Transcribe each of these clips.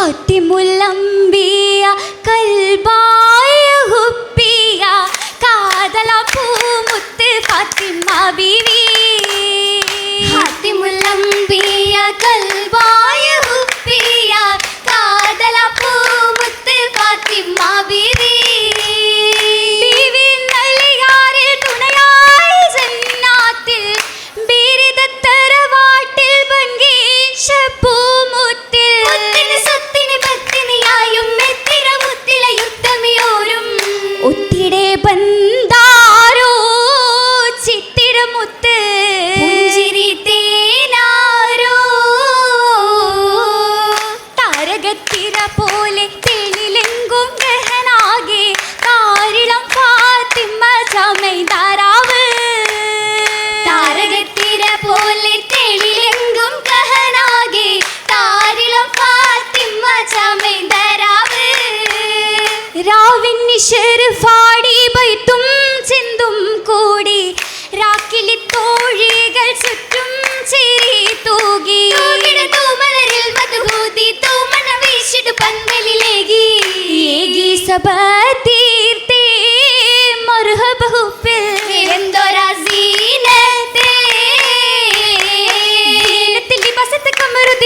ഫാത്തിമുല്ലംബിയ കൽബാ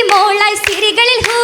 മോളായി സിരികളിൽ who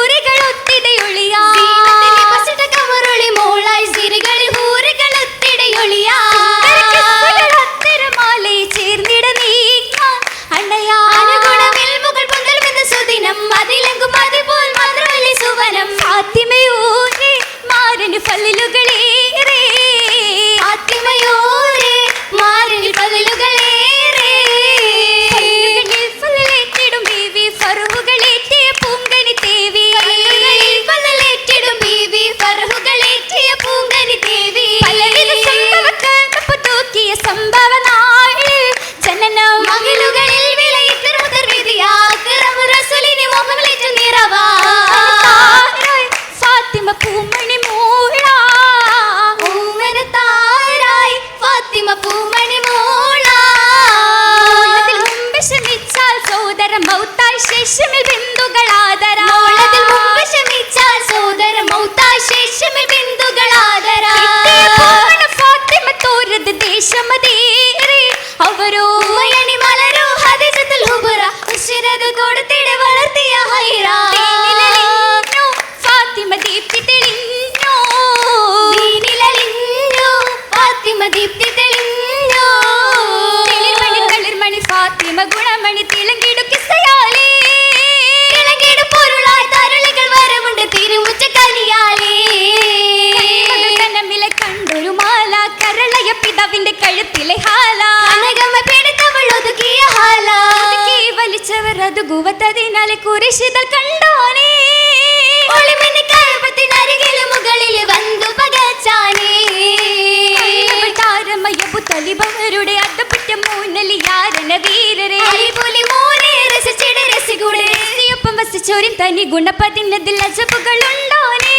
കണ്ടതിനാൽ കുരിശിതൽ കണ്ടോനേ. ഒളിമിന് മുകളിൽ വന്നു പകച്ചാനേ. താരമയപ്പു തലിപവരുടെ അത്തപ്പുറ്റ മൂന്നലിയാരന വീരരെ. രസിച്ചിട രസികൂടെ. രസിയൊപ്പം വസിച്ചോരിൻ തനി ഗുണപ്പതിനതിൽ അജപ്പുകളുണ്ടോനേ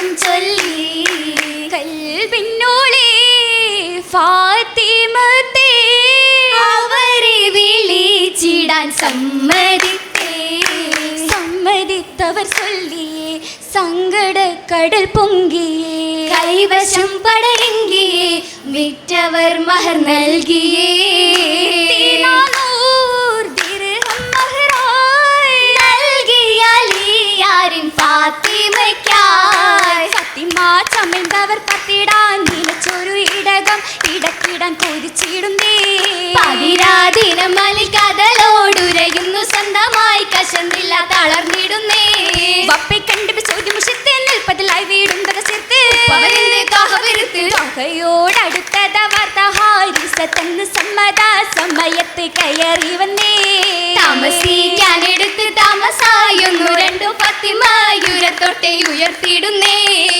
ചൊല്ലി. കൽവിന്നോളെ ഫാത്തിമത്തെ അവരെ വിളിച്ചിടാൻ സമ്മതിത്തേ. സമ്മതിത്തവർ ചൊല്ലിയേ സങ്കടക്കടൽ പൊങ്കിയേ. കൈവശം പടരങ്കിയേ. വിറ്റവർ മഹർ നൽകിയേ. നൽകിയാലിയാരിൻ ഫാത്തിമയ്ക്കാ ഫാത്തിമ ചമിന്തവർ കത്തിടാൻ? നിലച്ചൊരു ഇടകം ഇടക്കിടാൻ കൊതിച്ചിടുന്നേ. പതിരാതിരമലി കടലോടുരയുന്നു സ്വന്തമായി കശന്നില്ല തളർന്നിടുന്നേ. വപ്പെ കണ്ടു ചോദ്യം നിൽപ്പതിലായി വീടുന്നത് യോടടുത്തത വാർത്ത ഹാരിസ തന്ന് സമ്മത സമയത്ത് കയറി വന്നേ. താമസിക്കാനെടുത്ത് താമസായൊന്നു രണ്ടു പത്തിമായുരത്തൊട്ടെ ഉയർത്തിയിടുന്നേ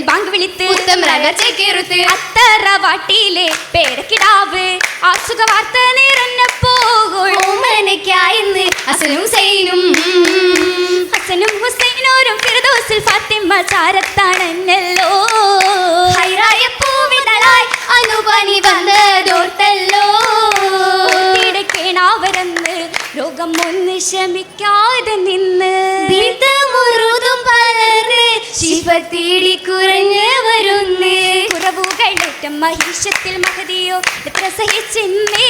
ബാങ്ക് വിളിത്ത്. അത്തറ വാട്ടിയിലെ പേരക്കിടാവ്. വാർത്ത ഓമനയ്ക്കായെന്ന് അസനും സൈനും. ഹസനും ഹുസൈനോരും ഫിർദൗസിൽ ഫാത്തിമ്മ ചാരത്താണെന്നല്ലോ. ഹൈറായ പൂവിതളായി അനുപനി വന്നതോർത്തല്ലോ. കേണാവരെന്ന് രോഗം ഒന്ന് ശമിക്കാതെ മഹിഷത്തിൽ മഹതിയോ? എത്ര സഹിച്ചെന്നേ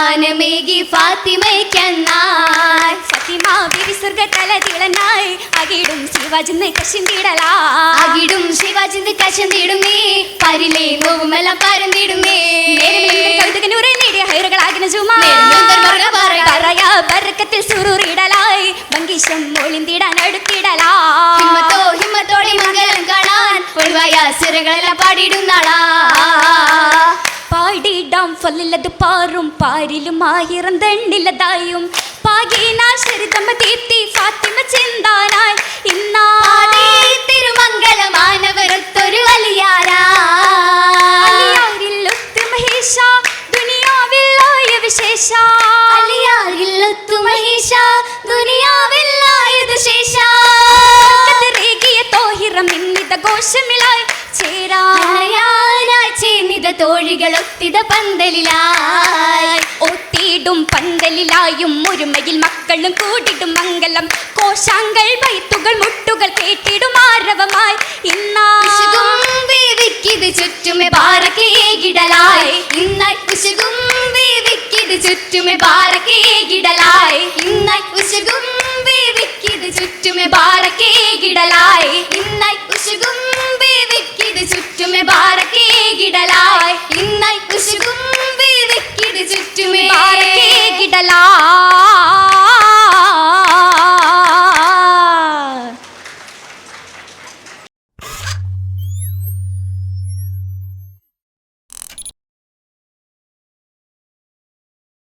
കേണിദാനമേകി ഫാത്തിമയ്ക്കെന്നായി ഫത്തിമ ബിവി സ്വർഗ തലതിളനായി അകിടും ശിവാജിന്ന് കശിന്തിടലാ. അകിടും ശിവാജിന്ന് കശന്തിടുന്നേ പരിലേ നോവുമെല്ലാം പരന്നിടുന്നേ കൗതുകനൂറെ നേടിയ ഹൈറുകളാകിന ജുമാ. പറയാ ബർക്കത്തിൽ സുറൂറിടലായി. ഭംഗീശം ഒളിന്തിടാൻ അടുത്തിടലാ. ഹിമ്മത്തോ ഹിമ്മത്തോടെ മംഗലം കാണാൻ. ഒഴിവായ സിറകളെല്ലാം പാടിയിടുന്നാളാ പാടിടാം ഫലില്ലത് പാറും പാരിലും ആയിരം തണ്ണില്ലതായും പാകീനാശരിതമ്മ ദീപ്തി ഫാത്തിമ ചിന്താനായി. ഇന്നാടേ തിരുമംഗല മാനവരത്തൊരു വലിയാരാ ദുനിയാവില്ലായ വിശേഷ. അലിയാരില്ലൊത്തു മഹേഷ ദുനിയാവില്ലായത് ശേഷ. കതിരേകിയ തോഹിറം ഇന്നിത ഘോഷമിലായി ചേരാ തോഴികളൊത്തിത പന്തലിലായി. ഒത്തിയിടും പന്തലിലായും ഒരുമയിൽ മക്കളും കൂടിടും മംഗലം. കോശാങ്കൾ വൈത്തുകൾ മുട്ടുകൾ കേട്ടിടും ആരവമായി. ഇന്നാ